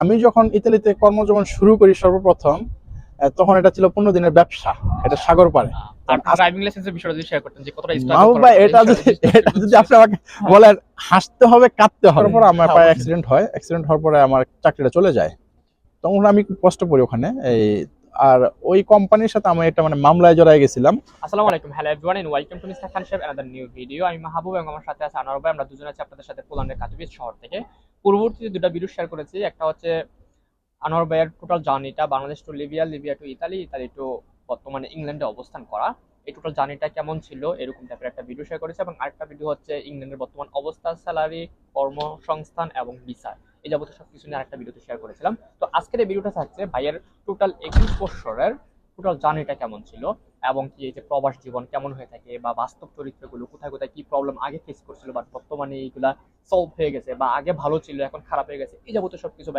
আমি যখন ইতালিতে কর্মজীবন শুরু করি সর্বপ্রথম তখন এটা ছিল পনেরো দিনের ব্যবসা এটা সাগর পারে আর ড্রাইভিং লাইসেন্সের বিষয়টা যদি শেয়ার করতেন যে কতটা struggle মাহবুব করার ভাই পরে এটা এই যদি বিষয়টা এটা যদি আপনি আমাকে বলেন হাসতে হবে কাঁদতে হবে। তারপর আমার অ্যাক্সিডেন্ট হয়। অ্যাক্সিডেন্ট হওয়ার পরে আমার চাকরিটা চলে যায়। তখন আমি খুব কষ্ট করি ওখানে। এই আর ওই কোম্পানির সাথে আমি একটা মানে মামলায় গেছিলাম। আসসালামু আলাইকুম। Hello everyone and welcome to mister Khan সাহেব অ্যানাদার নিউ ভিডিও আমি মাহবুব এবং আমার সাথে আছে আনোয়ার ভাই। আমরা দুজন আছি আপনাদের সাথে পোল্যান্ডের কাতুবিজ শহর থেকে। পূর্ববর্তীতে দুটো ভিডিও শেয়ার করেছি। একটা হচ্ছে আনোয়ার ভাইয়ের টোটাল জার্নিটা Bangladesh to Libya Libya to Italy Italy to বর্তমানে ইংল্যান্ডে অবস্থান করা। এই টোটাল জার্নিটা কেমন ছিল? এরকম টাইপের একটা ভিডিও শেয়ার করেছে এবং আরেকটা ভিডিও হচ্ছে ইংল্যান্ডের বর্তমান অবস্থা স্যালারি কর্মসংস্থান এবং ভিসা এই যাবতীয় সব কিছু নিয়ে আরেকটা ভিডিওতে শেয়ার করেছিলাম। তো আজকের এই ভিডিওটা থাকছে ভাইয়ের টোটাল একুশ বছরের টোটাল জার্নিটা কেমন ছিল? এবং কি এই যে প্রবাস জীবন কেমন হয়ে থাকে? বা বাস্তব চরিত্রগুলো কোথায় কোথায়, কি প্রবলেম আগে ফেস করছিল? বা বর্তমানে এইগুলা সলভ হয়ে গেছে বা আগে ভালো ছিল, এখন খারাপ হয়ে গেছে, এই যাবতীয় সবকিছু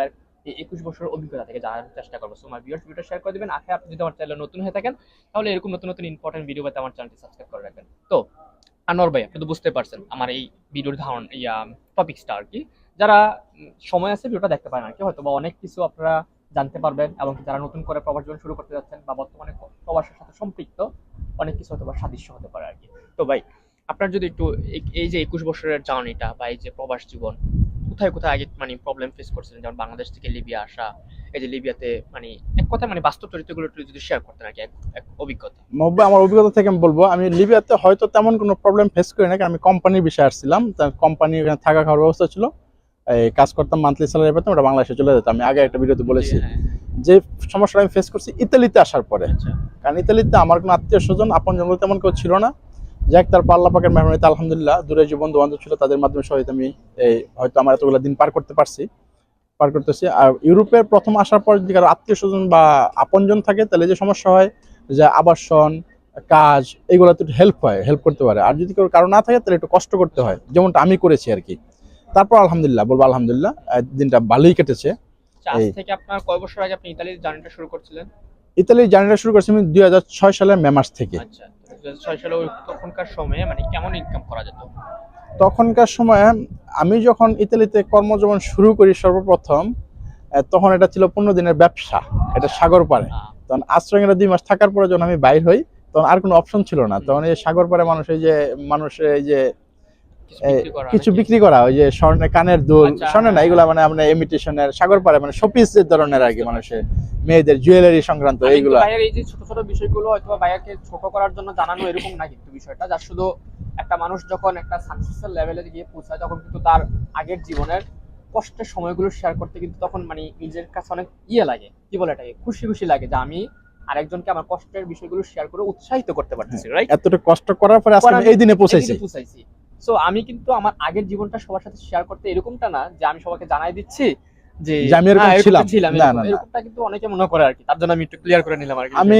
এই একুশ বছরের অভিজ্ঞতা থেকে জানার চেষ্টা করব। সো আমার ভিউয়ার্স ভিডিওটা শেয়ার করে দিবেন। আগে আপনি যদি আমার চ্যানেলে নতুন হয়ে থাকেন, তাহলে এরকম নতুন নতুন ইম্পর্টেন্ট ভিডিও পেতে আমার চ্যানেলটি সাবস্ক্রাইব করে রাখবেন। তো, আনোয়ার ভাই, আপনি তো বুঝতে পারছেন আমার এই ভিডিওর ধারণ, ইয়া টপিকসটা আর কি। যারা সময় আছে ভিডিওটা দেখতে পারেন আর কি। হয়তো বা অনেক কিছু আপনারা জানতে পারবেন এবং যারা নতুন করে প্রবাস জীবন শুরু করতে যাচ্ছেন বা বর্তমানে প্রবাসের সাথে সম্পৃক্ত, অনেক কিছু হয়তো বা সাদৃশ্য হতে পারে আর কি। তো ভাই, আপনার যদি একটু এই- যে একুশ বছরের জার্নিটা বা এই যে প্রবাস জীবন, কোথায় কোথায় আগে মানে প্রবলেম ফেস করছিলেন? যেমন বাংলাদেশ থেকে লিবিয়া আসা, এই যে লিবিয়াতে মানে এক কথা মানে বাস্তব চরিত্রগুলো একটু যদি শেয়ার করতেন আর এক- অভিজ্ঞতা। আমার অভিজ্ঞতা থেকে আমি বলব, আমি লিবিয়াতে হয়তো তেমন কোনো প্রবলেম ফেস করি না আমি কোম্পানির বিষয়ে আসছিলাম কোম্পানি থাকা খাওয়ার ব্যবস্থা ছিল। কাজ করতাম মান্থলি স্যালারি পেতাম ওটা বাংলাদেশে চলে যেতাম আমি আগে একটা ভিডিওতে বলেছি। হ্যাঁ, যে সমস্যাটা আমি ফেস করছি ইতালিতে আসার পরে। আচ্ছা। কারণ ইতালিতে আমার কোনো আত্মীয় স্বজন আপন জন তেমন কেউ ছিল না। যাক তার পাল্লা পাকের মেহমানিতে আলহামদুলিল্লাহ দূরে যে বন্ধু বান্ধব ছিল তাদের মাধ্যমে সহিত আমি এই হয়তো আমার এতগুলো দিন পার করতে পারছি। পার করতেছি। আর ইউরোপের প্রথম আসার পর যদি কারও আত্মীয় স্বজন বা আপনজন থাকে তাহলে যে সমস্যা হয় যে আবাসন কাজ এগুলো তো হেল্প হয় হেল্প করতে পারে। আর যদি কেউ কারও না থাকে তাহলে একটু কষ্ট করতে হয়। যেমনটা আমি করেছি আর কি। তারপর আলহামদুলিল্লাহ বলব আলহামদুলিল্লাহ দিনটা ভালোই কেটেছে। আচ্ছা, আজ এই। থেকে আপনার কয় বছর আগে আপনি ইতালির জার্নিটা শুরু করছিলেন? ইতালির জার্নিটা শুরু করেছি আমি দুই হাজার ছয় সালের মে মাস থেকে। আচ্ছা দু হাজার ছয় সালে তখনকার সময়ে মানে কেমন ইনকাম করা যেত? তখনকার সময় আমি যখন ইতালিতে কর্মজীবন শুরু করি সর্বপ্রথম তখন এটা ছিল পনেরো দিনের ব্যবসা এটা সাগর পারে তখন আশ্রয়রা দুই মাস থাকার পরে যখন আমি বাইর হই তখন আর কোনো অপশন ছিল না। তখন এই সাগর পারে মানুষ এই যে মানুষের এই যে কিছু বিক্রি করা ওই যে স্বর্ণের কানের দুল আচ্ছা, স্বর্ণের না হ্যাঁ। এগুলা মানে আপনার ইমিটেশনের সাগর পারে মানে শোপিস ধরনের আর কি মানুষের মেয়েদের জুয়েলারি সংক্রান্ত কিন্তু এইগুলা। এই যে ছোট ছোট বিষয়গুলো হয়তো ভাইয়াকে ছোট করার জন্য জানানো এরকম না কিন্তু বিষয়টা যার শুধু একটা মানুষ যখন একটা সাকসেসের লেভেলে গিয়ে পৌঁছায় তখন কিন্তু তার আগের জীবনের কষ্টের সময়গুলো শেয়ার করতে কিন্তু তখন মানে নিজের কাছে অনেক ইয়ে লাগে। কি বলে এটাকে? খুশি খুশি লাগে যে আমি আরেকজনকে আমার কষ্টের বিষয়গুলো শেয়ার করে উৎসাহিত করতে পারতেছি রাইট এতটা কষ্ট করার পরে আজকে এই দিনে পৌঁছাইছি। পৌঁছাইছি। সো আমি কিন্তু আমার আগের জীবনটা সবার সাথে শেয়ার করতে এরকমটা না যে আমি সবাইকে জানাই দিচ্ছি যে যে আমি এরকম হ্যাঁ, ছিলাম। এরকমটা কিন্তু অনেকে মনে করে আর কি তার জন্য আমি একটু ক্লিয়ার করে নিলাম আর কি আমি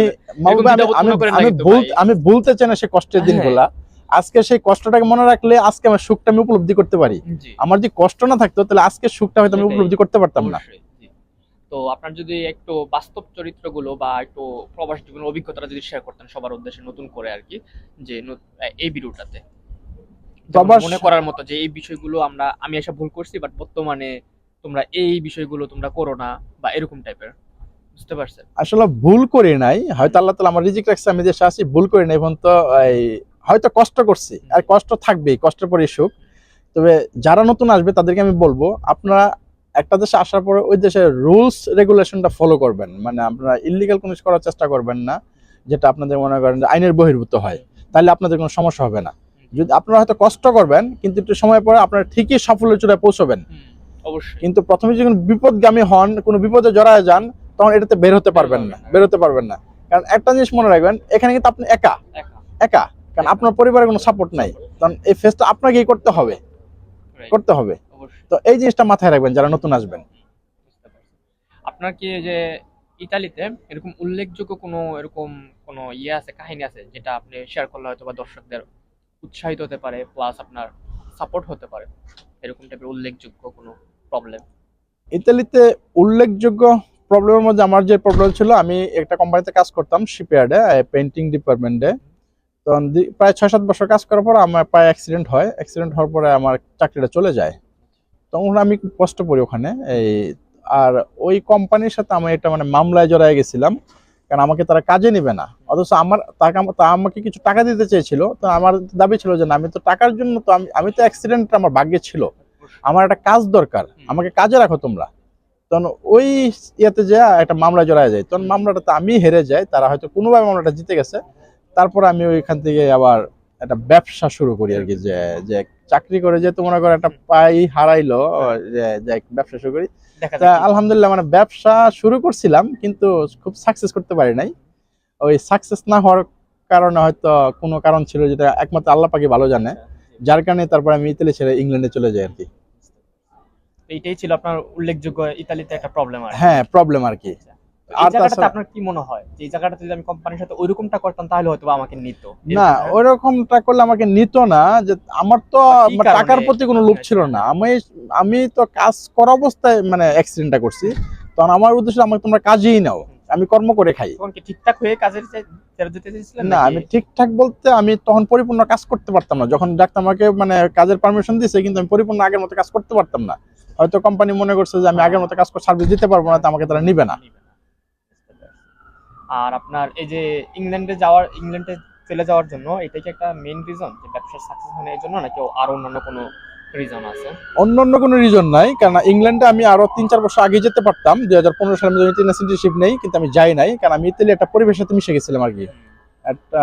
আমি বলতে চাই না সে কষ্টের হ্যাঁ। দিনগুলা। আজকে সেই কষ্টটাকে মনে রাখলে আজকে আমার সুখটা আমি উপলব্ধি করতে পারি। আমার যদি কষ্ট না থাকতো তাহলে আজকে সুখটা হয়তো আমি উপলব্ধি করতে পারতাম না। তো আপনার যদি একটু বাস্তব চরিত্রগুলো বা একটু প্রবাস জীবনের অভিজ্ঞতাটা যদি শেয়ার করতেন সবার উদ্দেশ্যে নতুন করে আর কি যে এই ভিডিওটাতে মনে করার মতো যে এই বিষয়গুলো আমরা আমি এসব ভুল করছি বাট বর্তমানে তোমরা এই বিষয়গুলো তোমরা করো না বা এরকম টাইপের বুঝতে পারছেন? আসলে ভুল করি নাই হয়তো আল্লাহ তালা আমার রিজিক রাখছে আমি দেশে আসি ভুল করি নাই এখন তো হয়তো কষ্ট করছি আর কষ্ট থাকবেই কষ্টের পরে সুখ। তবে যারা নতুন আসবে তাদেরকে আমি বলব আপনারা একটা দেশে আসার পরে ওই দেশের রুলস রেগুলেশনটা ফলো করবেন। মানে আপনারা ইলিগাল কোনো করার চেষ্টা করবেন না যেটা আপনাদের মনে করেন আইনের বহির্ভূত হয়। তাহলে আপনাদের কোনো সমস্যা হবে না। যদি আপনারা হয়তো কষ্ট করবেন কিন্তু একটু সময় পরে আপনারা ঠিকই সাফল্যের চূড়ায় পৌঁছবেন। অবশ্যই। কিন্তু প্রথমে যখন বিপদগামী হন কোনো বিপদে জড়ায় যান তখন এটাতে বের হতে পারবেন না বের হতে পারবেন না। কারণ একটা জিনিস মনে রাখবেন এখানে কিন্তু আপনি একা। একা। একা। কারণ আপনার পরিবারের কোনো সাপোর্ট নাই। কারণ এই ফেসটা আপনাকেই করতে হবে। করতে হবে। তো এই জিনিসটা মাথায় রাখবেন যারা নতুন আসবেন। আপনার কি যে ইতালিতে এরকম উল্লেখযোগ্য কোনো এরকম কোনো ইয়ে আছে কাহিনী আছে যেটা আপনি শেয়ার করলে হয়তো বা দর্শকদের উৎসাহিত হতে পারে প্লাস আপনার সাপোর্ট হতে পারে। এরকম টাইপের উল্লেখযোগ্য কোনো প্রবলেম ইতালিতে উল্লেখযোগ্য প্রবলেমের মধ্যে আমার যে প্রবলেম ছিল, আমি একটা কোম্পানিতে কাজ করতাম শিপইয়ার্ডে পেন্টিং ডিপার্টমেন্টে তখন প্রায় ছয় সাত বছর কাজ করার পর আমার প্রায় অ্যাক্সিডেন্ট হয়। অ্যাক্সিডেন্ট হওয়ার পরে আমার চাকরিটা চলে যায়। তখন আমি কষ্ট করি ওখানে, এই, আর ওই কোম্পানির সাথে আমি একটা মানে মামলায় জড়ায় গেছিলাম। কারণ আমাকে তারা কাজে নিবে না। অথচ আমার তাকে তা আমাকে কিছু টাকা দিতে চেয়েছিল তো আমার দাবি ছিল যে না আমি তো টাকার জন্য তো আমি আমি তো অ্যাক্সিডেন্ট আমার ভাগ্যে ছিল। আমার একটা কাজ দরকার আমাকে কাজে রাখো তোমরা। তখন ওই ইয়েতে যে একটা মামলা জড়ায় যায় তখন মামলাটাতে আমি হেরে যাই তারা হয়তো কোনোভাবে মামলাটা জিতে গেছে। তারপর আমি ওইখান থেকে আবার একটা ব্যবসা শুরু করি আর কি যে যে চাকরি করে যে মনে করো একটা পাই হারাইলো যে ব্যবসা শুরু করি। তা আলহামদুলিল্লাহ মানে ব্যবসা শুরু করছিলাম কিন্তু খুব সাকসেস করতে পারি নাই। ওই সাকসেস না হওয়ার কারণে হয়তো কোনো কারণ ছিল যেটা একমাত্র আল্লাহ পাকি ভালো জানে। যার কারণে তারপর আমি ইতালি ছেড়ে ইংল্যান্ডে চলে যাই আর কি এইটাই ছিল আপনার উল্লেখযোগ্য ইতালিতে একটা প্রবলেম আর হ্যাঁ প্রবলেম আর কি। আর আপনার কি মনে হয়? যে এই জায়গাটাতে যদি আমি কোম্পানির সাথে ওইরকমটা করতাম তাহলে হয়তো আমাকে নিত। না করলে আমাকে নিত না যে আমার তো টাকার প্রতি কোনো লোভ ছিল না। আমি আমি তো কাজ করা অবস্থায় মানে অ্যাক্সিডেন্টটা করছি। তখন আমার উদ্দেশ্য আমাকে তোমরা কাজেই নাও। আমি কর্ম করে খাই। ঠিকঠাক হয়ে কাজের না আমি ঠিকঠাক বলতে আমি তখন পরিপূর্ণ কাজ করতে পারতাম না। যখন ডাক্তার আমাকে মানে কাজের পারমিশন দিয়েছে কিন্তু আমি পরিপূর্ণ আগের মতো কাজ করতে পারতাম না। হয়তো কোম্পানি মনে করছে যে আমি আগের মতো কাজ করে সার্ভিস দিতে পারব না তো আমাকে তারা নিবে না। আর আপনার এই যে ইংল্যান্ডে যাওয়ার ইংল্যান্ডে চলে যাওয়ার জন্য এটাই কি একটা মেইন রিজন যে ব্যবসার সাকসেস হয় না এই জন্য নাকি আর অন্যান্য কোনো রিজন আছে। অন্য অন্য কোনো রিজন নাই কারণ ইংল্যান্ডে আমি আরও তিন চার বছর আগে যেতে পারতাম। দুই হাজার পনেরো সালে আমি সিটিজেনশিপ নেই কিন্তু আমি যাই নাই কারণ আমি ইতালি একটা পরিবেশের সাথে মিশে গেছিলাম আর কি। একটা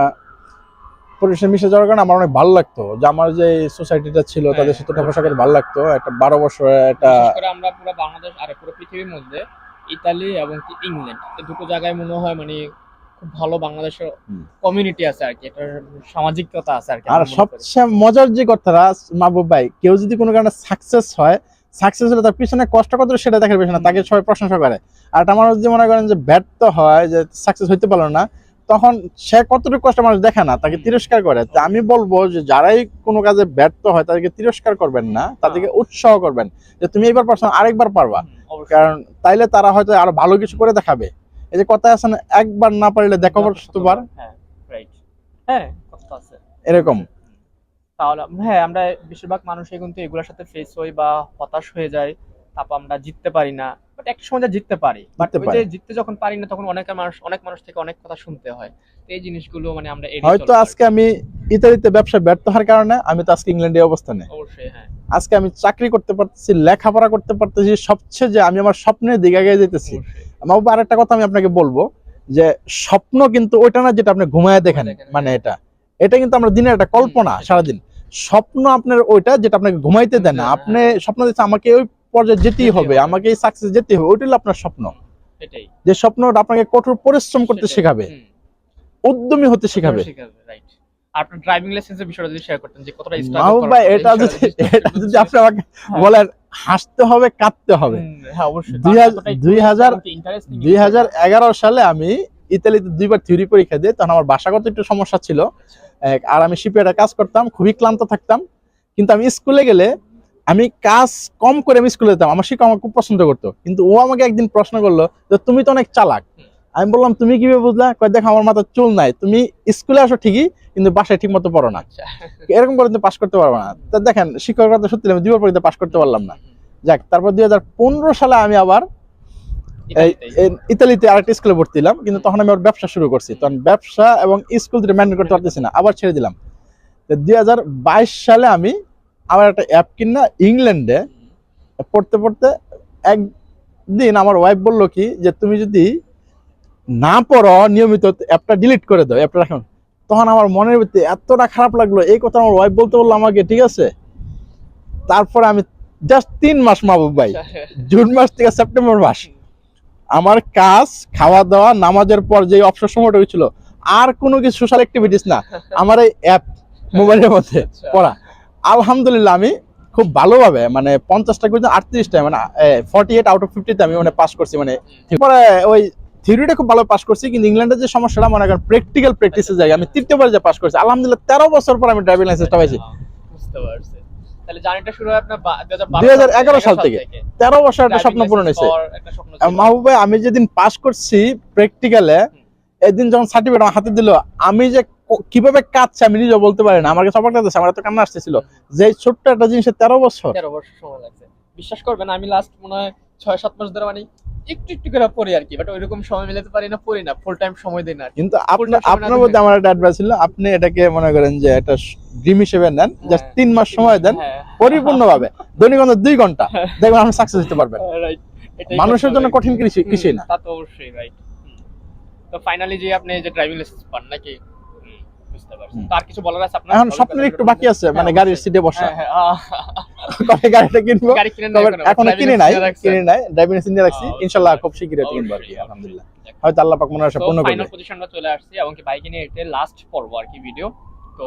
পরিবেশে মিশে যাওয়ার কারণে আমার অনেক ভালো লাগতো। যে আমার যে সোসাইটিটা ছিল তাদের সাথে উঠা বসা ভালো লাগতো। একটা বারো বছর একটা আমরা পুরো বাংলাদেশ আর পুরো পৃথিবীর মধ্যে ইতালি এবং ইংল্যান্ড দুটো জায়গায় মনে হয় মানে খুব ভালো বাংলাদেশের কমিউনিটি আছে আর কি একটা সামাজিকতা আছে আর কি আর। সবচেয়ে মজার যে কথাটা মাহবুব ভাই কেউ যদি কোনো কারণে সাকসেস হয় সাকসেস হলে তার পিছনে কষ্ট কত সেটা দেখার বিষয় না তাকে সবাই প্রশংসা করে। আর একটা মানুষ যদি মনে করেন যে ব্যর্থ হয় যে সাকসেস হইতে পারল না তখন সে কতটুকু কষ্ট মানুষ দেখে না তাকে তিরস্কার করে। তা আমি বলব যে যারাই কোনো কাজে ব্যর্থ হয় তাদেরকে তিরস্কার করবেন না তাদেরকে উৎসাহ করবেন যে তুমি এবার পারছ আরেকবার পারবা। কারণ তাইলে তারা হয়তো আরও ভালো কিছু করে দেখাবে। এই যে কথা আছে না একবার না পারলে দেখো শতবার হ্যাঁ রাইট হ্যাঁ কথা আছে। এরকম। তাহলে হ্যাঁ আমরা বেশিরভাগ মানুষই কিন্তু এগুলোর সাথে ফেস হই বা হতাশ হয়ে যায় তারপর আমরা জিততে পারি না। বাট একটা সময় জিততে পারি। বাট জিততে যখন পারি না তখন অনেক মানুষ অনেক মানুষ থেকে অনেক কথা শুনতে হয়। এই জিনিসগুলো মানে আমরা হয়তো আজকে আমি ইতালিতে ব্যবসা ব্যর্থ হওয়ার কারণে আমি তো আজকে ইংল্যান্ডে অবস্থানে। অবশ্যই হ্যাঁ। আজকে আমি চাকরি করতে পারতেছি লেখাপড়া করতে পারতেছি সবচেয়ে যে আমি আমার স্বপ্নের দিকে এগিয়ে যেতেছি। অবশ্যই। মাহবুব আরেকটা কথা আমি আপনাকে বলব যে স্বপ্ন কিন্তু ওইটা না যেটা আপনি ঘুমায় দেখেন মানে এটা। এটা কিন্তু আমরা দিনের একটা কল্পনা সারাদিন। স্বপ্ন আপনার ওইটা যেটা আপনাকে ঘুমাইতে দেয় না। হ্যাঁ, আপনি স্বপ্ন দিচ্ছে আমাকে ওই পর্যায়ে যেতেই হবে। আমাকে এই সাকসেস যেতেই হবে ওইটা হলো আপনার স্বপ্ন। এটাই। যে স্বপ্নটা আপনাকে কঠোর পরিশ্রম করতে শেখাবে উদ্যমী হতে শেখাবে। আপনার ড্রাইভিং লাইসেন্সের বিষয়টা যদি শেয়ার করতেন যে কতটা মাহবুব ভাই এটা যদি এটা যদি আপনি আমাকে হ্যাঁ। বলেন হাসতে হবে কাঁদতে হবে। হ্যাঁ অবশ্যই। দুই হাজার- এতটাই দুই হাজার- interesting দুই হাজার এগারো সালে আমি ইতালিতে দুইবার থিওরি পরীক্ষা দিই তখন আমার বাসাগত একটু সমস্যা ছিল। এক, আর আমি শিপইয়ার্ডে কাজ করতাম খুবই ক্লান্ত থাকতাম। কিন্তু আমি স্কুলে গেলে আমি কাজ কম করে আমি স্কুলে যেতাম আমার শিক্ষক আমাকে খুব পছন্দ করতো। কিন্তু ও আমাকে একদিন প্রশ্ন করল যে তুমি তো অনেক চালাক। আমি বললাম তুমি কীভাবে বুঝলা? কয় দেখো আমার মাথার চুল নাই। তুমি স্কুলে আসো ঠিকই কিন্তু বাসায় ঠিক মতো পড়ো না। আচ্ছা। এরকম করে পাশ করতে পারব না। তা দেখেন শিক্ষকতা সত্যি আমি দুইবার পরীক্ষা পাশ করতে পারলাম না। যাক তারপর দুই হাজার পনেরো সালে আমি আবার ইতালিতে আরেকটা স্কুলে ভর্তি হলাম। কিন্তু তখন আমি আবার ব্যবসা শুরু করছি। তখন ব্যবসা এবং স্কুল দুটো ম্যানেজ করতে পারতেছি না আবার ছেড়ে দিলাম। দুই হাজার বাইশ সালে আমি আবার একটা অ্যাপ কিনা ইংল্যান্ডে। পড়তে পড়তে একদিন আমার ওয়াইফ বলল কি যে তুমি যদি না পড়ো নিয়মিত অ্যাপটা ডিলিট করে দাও অ্যাপটা রাখো। তখন আমার মনের ভিতরে এতটা খারাপ লাগল এই কথা আমার ওয়াইফ বলতে বলল আমাকে ঠিক আছে? তারপরে আমি জাস্ট তিন মাস মাহবুব ভাই জুন মাস থেকে সেপ্টেম্বর মাস। আমার কাজ খাওয়া দাওয়া নামাজের পর যে অবসর সময়টা হয়েছিল আর কোনো কিছু সোশ্যাল অ্যাক্টিভিটিস না। আমার এই অ্যাপ মোবাইলের মধ্যে আচ্ছা। পড়া। আলহামদুলিল্লাহ আমি খুব ভালোভাবে মানে পঞ্চাশটা কিন্তু আটত্রিশটা মানে ফর্টি এইট আউট অফ ফিফটিতে আমি মানে পাস করছি মানে পরে ওই থিওরিটা খুব ভালো পাস করছি কিন্তু ইংল্যান্ডের যে সমস্যাটা মনে করেন প্র্যাকটিক্যাল প্র্যাকটিসের জায়গায় আমি তৃতীয়বার যে পাস করছি আলহামদুলিল্লাহ তেরো বছর পর আমি ড্রাইভিং লাইসেন্সটা পাইছি। হয় আপনার বা- 2011 সাল থেকে। তেরো বছর একটা স্বপ্ন পূরণ হয়েছে। পাওয়ার একটা স্বপ্ন ছিল। আর মাহবুব ভাই আমি যেদিন পাস করছি প্র্যাকটিক্যালে এদিন যখন সার্টিফিকেট আমার হাতে দিল আমি যে কীভাবে কাঁদছে আমি নিজেও বলতে পারি না। আমার কাছে অবাক লাগতেছে আমার এত কান্না আসতেছিল যে ছোট্ট একটা জিনিসের তেরো বছর। তেরো বছর সময় লাগছে। বিশ্বাস করবেন আমি লাস্ট মনে হয় ছয় সাত মাস ধরে মানে একটু একটু করে পড়ি আর কি বাট ওইরকম সময় মিলাতে পারি না পড়ি না। ফুল টাইম সময় দিই না কিন্তু আপনার মধ্যে আমার একটা অ্যাডভাইস ছিল আপনি এটাকে মনে করেন যে একটা ড্রিম হিসেবে নেন জাস্ট হ্যাঁ। তিন মাস সময় দেন হ্যাঁ, পরিপূর্ণভাবে। দৈনিক অন্তত দুই ঘণ্টা। দেখবেন আপনি সাকসেস হতে পারবেন। হ্যাঁ, মানুষের জন্য কঠিন কৃষি কৃষি না। তা তো অবশ্যই রাইট তো ফাইনালি যে আপনি যে ড্রাইভিং লাইসেন্স পান নাকি বুঝতে পারছি। হুম। কিছু বলার আছে আপনার? এখন স্বপ্নের একটু বাকি আছে মানে গাড়ির সিটে বসা। আহ, কবে গাড়িটা কিনবো? গাড়ি কিনে তবে নেই এখনও driving কিনে license নাই কিনে নাই ড্রাইভিং লাইসেন্স নিয়ে রাখছি। অবশ্যই, খুব শীঘ্রই কিনবো আর কি আলহামদুলিল্লাহ। হয়তো আল্লাহ পাক মনে আশা তো পূর্ণ ফাইনাল পজিশনটা চলে আসছি এবং কি বাইকে নিয়ে এটা লাস্ট পর্ব আর কি ভিডিও তো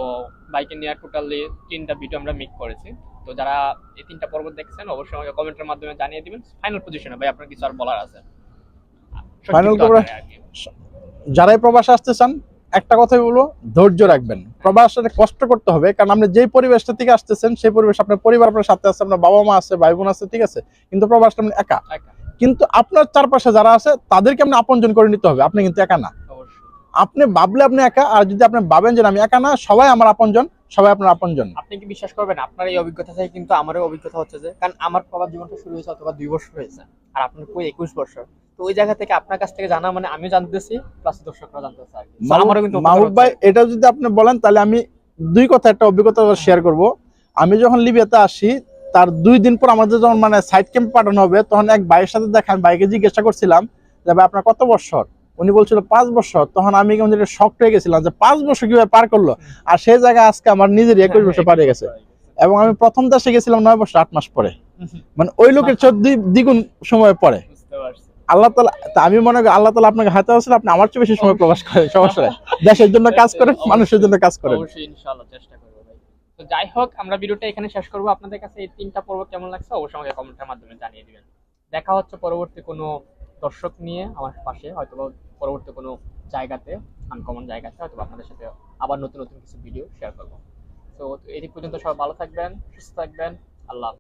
বাইকে নিয়ে টোটালি তিনটা ভিডিও আমরা মেক করেছি। তো যারা এই তিনটা পর্ব দেখছেন অবশ্যই আমাকে কমেন্টের মাধ্যমে জানিয়ে দিবেন। ফাইনাল পজিশনে ভাই আপনার কিছু আর বলার আছে। যারাই প্রবাসে আসতে চান একটা কথাই বলব ধৈর্য রাখবেন। প্রবাসে কষ্ট করতে হবে কারণ আপনি যেই পরিবেশটা থেকে আসতেছেন সেই পরিবেশ আপনার পরিবার আপনার সাথে আছে আপনার বাবা মা আছে ভাই বোন আছে ঠিক আছে? কিন্তু প্রবাসটা আপনি একা। কিন্তু আপনার চারপাশে যারা আছে তাদেরকে আপনি আপনজন করে নিতে হবে আপনি কিন্তু একা না। অবশ্যই। আপনি ভাবলে আপনি একা আর যদি আপনি ভাবেন যে আমি একা না সবাই আমার আপনজন সবাই আপনার আপনজন। আপনি কি বিশ্বাস করবেন? আপনার এই অভিজ্ঞতা থেকে কিন্তু আমারও অভিজ্ঞতা হচ্ছে যে কারণ আমার প্রবাস জীবনটা শুরু হয়েছে অথবা দুই বছর হয়েছে আর আপনার কই একুশ বছর। তো ওই জায়গা থেকে আপনার কাছ থেকে জানা মানে আমিও জানতেছি প্লাস দর্শকরা জানতেছে আর কি। আমারও কিন্তু মাহবুব ভাই এটা যদি আপনি বলেন তাহলে আমি দুই কথা একটা অভিজ্ঞতা শেয়ার করব। আমি যখন লিবিয়াতে আসি তার দুই দিন পর আমাদের যখন মানে সাইড ক্যাম্প পাঠানো হবে তখন এক ভাইয়ের সাথে দেখা আমি ভাইকে জিজ্ঞাসা করছিলাম যে ভাই আপনার কত বছর? উনি বলছিল পাঁচ বছর। তখন আমি কেমন যেটা হয়ে গেছিলাম যে পাঁচ বছর কীভাবে পার করল? আর সেই জায়গায় আজকে আমার নিজের একুশ বছর পার হয়ে গেছে। এবং আমি প্রথম দেশে গেছিলাম নয় বছর আট মাস পরে। মানে ওই লোকের চোদ্দ দ্বিগুণ সময় পরে। আল্লাহ তালা আমি মনে করি আল্লাহ তালা আপনাকে হাতে আসলে আপনি আমার চেয়ে বেশি সময় প্রবাস করেন সমস্যা নাই। দেশের জন্য কাজ করেন মানুষের জন্য কাজ করেন। ইনশাআল্লাহ চেষ্টা করব তো যাই হোক আমরা ভিডিওটা এখানে শেষ করব। আপনাদের কাছে এই তিনটা পর্ব কেমন লাগছে অবশ্যই আমাকে কমেন্টের মাধ্যমে জানিয়ে দিবেন। দেখা হচ্ছে পরবর্তী কোনো দর্শক নিয়ে আমার পাশে হয়তো পরবর্তী কোনো জায়গাতে আনকমন জায়গাতে হয়তো আপনাদের সাথে আবার নতুন নতুন কিছু ভিডিও শেয়ার করব। তো এদিক পর্যন্ত সবাই ভালো থাকবেন সুস্থ থাকবেন আল্লাহ।